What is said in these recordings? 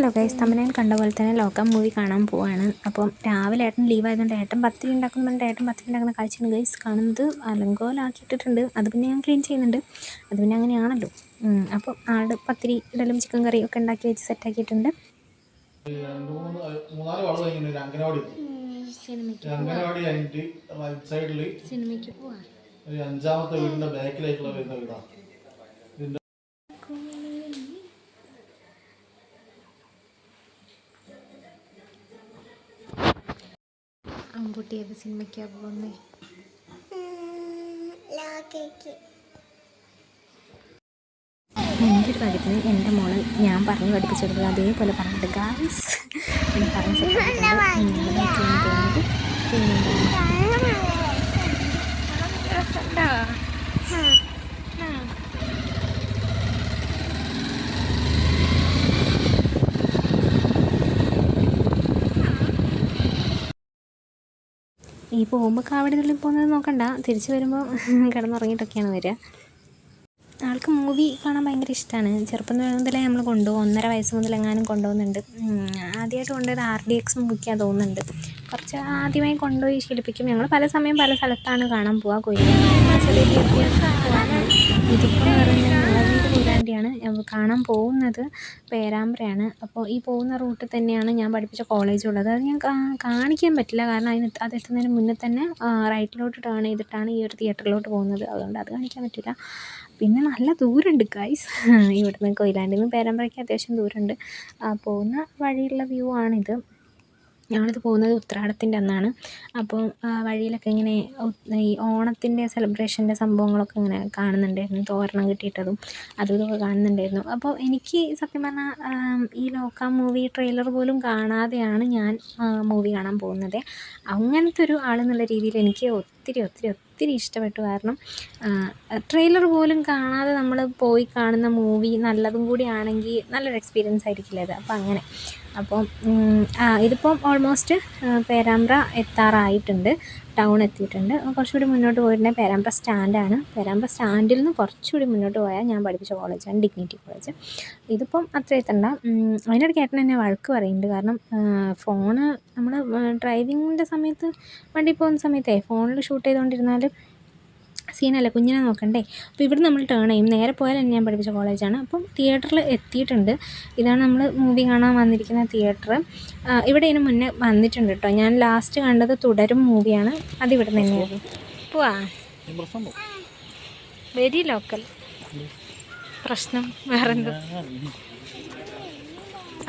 Hello guys തമിഴിൽ കണ്ട പോലെ തന്നെ ലോകം മൂവി കാണാൻ പോവാണ്. അപ്പം രാവിലെ ഏട്ടൻ ലീവ് ആയതുകൊണ്ട് ഏട്ടൻ പത്തിരി ഉണ്ടാക്കുന്നുണ്ട് ഏട്ടൻ പത്തിരി ഉണ്ടാക്കുന്ന കാഴ്ചയാണ് ഗൈസ് കാണുന്നത്. അലങ്കോലാക്കിയിട്ടിട്ടുണ്ട്. അത് പിന്നെ ഞാൻ ക്ലീൻ ചെയ്യുന്നുണ്ട്. അത് പിന്നെ അങ്ങനെയാണല്ലോ. അപ്പം ആട് പത്തിരി ഇടലും ചിക്കൻ കറിയും ഒക്കെ ഉണ്ടാക്കി വെച്ച് സെറ്റാക്കിയിട്ടുണ്ട് ആക്കിയിട്ടുണ്ട്. അഞ്ചാമത്തെ മൂന്നാൽ വളവ് കഴിഞ്ഞു ഒരു അംഗനവാടി എത്തി. ഈ അംഗനവാടി കഴിഞ്ഞിട്ട് റൈറ്റ് സൈഡിൽ സിനിമയ്ക്ക് പോവാ ഒരു അഞ്ചാമത്തെ വീടിന്റെ ബാക്കിലായിട്ടുള്ള വരുന്ന വീടാ ഇതിന്റെ അമ്പുട്ടി ഏത് സിനിമയ്ക്കാ പോകുന്നേ? എന്റെ ഒരു കാര്യത്തിന് എന്റെ മോൾ ഞാൻ പറഞ്ഞ് പഠിപ്പിച്ചെടുക്കുക അതേപോലെ പറഞ്ഞിട്ട് ഗായ്സ് എന്ന് പറഞ്ഞ് തോന്നിയിട്ട് പിന്നെ ഈ പോകുമ്പോൾ കാവടി തുള്ളി പോകുന്നത് നോക്കണ്ട. തിരിച്ചു വരുമ്പോൾ കിടന്നുറങ്ങിയിട്ടൊക്കെയാണ് വരിക. ആൾക്ക് മൂവി കാണാൻ ഭയങ്കര ഇഷ്ടമാണ് ചെറുപ്പം മുതലേ നമ്മൾ കൊണ്ടുപോകും. ഒന്നര വയസ്സ് മുതൽ എങ്ങാനും കൊണ്ടുപോകുന്നുണ്ട്. ആദ്യമായിട്ട് കൊണ്ടുപോയത് ആർ ഡി എക്സ് മൂവിക്കാണ് തോന്നുന്നുണ്ട്. കുറച്ച് ആദ്യമായി കൊണ്ടുപോയി ശീലിപ്പിക്കും. ഞങ്ങൾ പല സമയം പല സ്ഥലത്താണ് കാണാൻ പോവുക കൊയിലാണ്ടി ഇതിപ്പോൾ എന്ന് പറയുന്നത് മുളവീട് ഞാൻ കാണാൻ പോകുന്നത്. പേരാമ്പ്രയാണ്. അപ്പോൾ ഈ പോകുന്ന റൂട്ടിൽ തന്നെയാണ് ഞാൻ പഠിപ്പിച്ച കോളേജ് ഉള്ളത്. അത് ഞാൻ കാണിക്കാൻ പറ്റില്ല. കാരണം അതിന് അത് എത്തുന്നതിന് മുന്നേ തന്നെ റൈറ്റിലോട്ട് ടേൺ ചെയ്തിട്ടാണ് ഈ ഒരു തിയേറ്ററിലോട്ട് പോകുന്നത്. അതുകൊണ്ട് അത് കാണിക്കാൻ പറ്റില്ല. പിന്നെ നല്ല ദൂരമുണ്ട് ഗൈസ് ഇവിടുന്ന് കൊയിലാണ്ടിൽ നിന്ന് പേരമ്പ്രയ്ക്ക് അത്യാവശ്യം ദൂരമുണ്ട്. പോകുന്ന വഴിയുള്ള വ്യൂ ആണിത്. ഞങ്ങളിത് പോകുന്നത് ഉത്രാടത്തിന്റെ അന്നാണ്. അപ്പോൾ വഴിയിലൊക്കെ ഇങ്ങനെ ഈ ഓണത്തിന്റെ സെലിബ്രേഷന്റെ സംഭവങ്ങളൊക്കെ ഇങ്ങനെ കാണുന്നുണ്ടായിരുന്നു. തോരണം കിട്ടിയിട്ടതും അതും ഇതൊക്കെ കാണുന്നുണ്ടായിരുന്നു. അപ്പോൾ എനിക്ക് സത്യം പറഞ്ഞാൽ ഈ ലോക്ക മൂവി ട്രെയിലർ പോലും കാണാതെയാണ് ഞാൻ മൂവി കാണാൻ പോകുന്നത്. അങ്ങനത്തെ ഒരു ആളെന്നുള്ള രീതിയിൽ എനിക്ക് ഒത്തിരി ഒത്തിരി ഒത്തിരി ഇഷ്ടപ്പെട്ടു. കാരണം ട്രെയിലർ പോലും കാണാതെ നമ്മൾ പോയി കാണുന്ന മൂവി നല്ലതും കൂടി ആണെങ്കിൽ നല്ലൊരു എക്സ്പീരിയൻസ് ആയിരിക്കില്ല അത്? അപ്പോൾ അങ്ങനെ. അപ്പം ഇതിപ്പം ഓൾമോസ്റ്റ് പേരാമ്പ്ര എത്താറായിട്ടുണ്ട്. ടൗൺ എത്തിയിട്ടുണ്ട്. കുറച്ചുകൂടി മുന്നോട്ട് പോയിട്ടുണ്ടെങ്കിൽ പേരാമ്പ്ര സ്റ്റാൻഡാണ് പേരാമ്പ്ര സ്റ്റാൻഡിൽ നിന്ന് കുറച്ചുകൂടി മുന്നോട്ട് പോയാൽ ഞാൻ പഠിപ്പിച്ച കോളേജാണ് ഡിഗ്നിറ്റി കോളേജ് ഇതിപ്പം അത്ര എത്തണ്ട. അതിനിടയ്ക്ക് ഏട്ടൻ എന്നെ വഴക്ക് പറയുന്നുണ്ട്. കാരണം ഫോണ് നമ്മൾ ഡ്രൈവിങ്ങിന്റെ സമയത്ത് വണ്ടി പോകുന്ന സമയത്തേ ഫോണിൽ ഷൂട്ട് ചെയ്തുകൊണ്ടിരുന്നാൽ സീനല്ല കുഞ്ഞിനെ നോക്കണ്ടേ? അപ്പോൾ ഇവിടെ നമ്മൾ ടേൺ ചെയ്യും. നേരെ പോയാൽ തന്നെ ഞാൻ പഠിപ്പിച്ച കോളേജാണ് അപ്പം തിയേറ്ററിൽ എത്തിയിട്ടുണ്ട്. ഇതാണ് നമ്മൾ മൂവി കാണാൻ വന്നിരിക്കുന്ന തിയേറ്റർ ഇവിടെ ഇതിന് മുന്നേ വന്നിട്ടുണ്ട് കേട്ടോ ഞാൻ ലാസ്റ്റ് കണ്ടത് തുടരും മൂവിയാണ് അത് ഇവിടെ തന്നെയായിരുന്നു പോവാ. Very local. പ്രശ്നം വേറെന്തോ.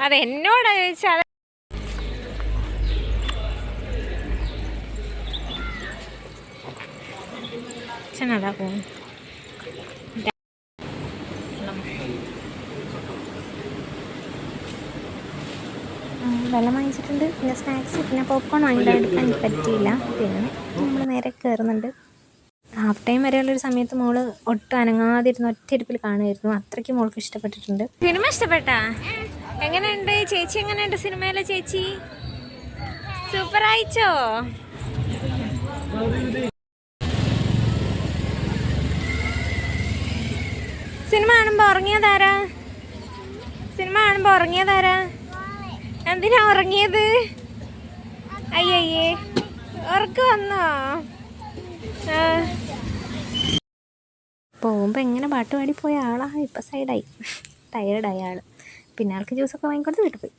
അതെന്നോടാ ചോദിച്ചാൽ അച്ഛനതാ പോകും വെള്ളം വാങ്ങിച്ചിട്ടുണ്ട്. പിന്നെ സ്നാക്സ് പിന്നെ പോപ്കോൺ വാങ്ങിയിട്ട് എടുക്കാൻ പറ്റിയില്ല. പിന്നെ നമ്മൾ നേരെ കയറുന്നുണ്ട് ഹാഫ് ടൈം വരെയുള്ളൊരു സമയത്ത് മോൾ ഒട്ടും അനങ്ങാതിരുന്ന് ഒറ്റയിരിപ്പിൽ കാണുമായിരുന്നു. അത്രയ്ക്ക് മോൾക്ക് ഇഷ്ടപ്പെട്ടിട്ടുണ്ട്. സിനിമ ഇഷ്ടപ്പെട്ടാ? എങ്ങനെയുണ്ട്? ചേച്ചി എങ്ങനെയുണ്ട് സിനിമയിലെ ചേച്ചി? സൂപ്പർ ആയിച്ചോ സിനിമ കാണുമ്പോൾ ഉറങ്ങിയതാരാ? സിനിമ കാണുമ്പോൾ ഉറങ്ങിയതാരാ? എന്തിനാ ഉറങ്ങിയത്? അയ്യയ്യേ ഉറക്കം വന്നോ? പോകുമ്പോൾ എങ്ങനെ പാട്ട് പാടി പോയ ആളാ? ഇപ്പം സൈഡായി ടയർഡായ ആൾ പിന്നെ ആൾക്ക് ജ്യൂസൊക്കെ വാങ്ങിക്കൊടുത്ത് വീട്ടിൽ പോയി.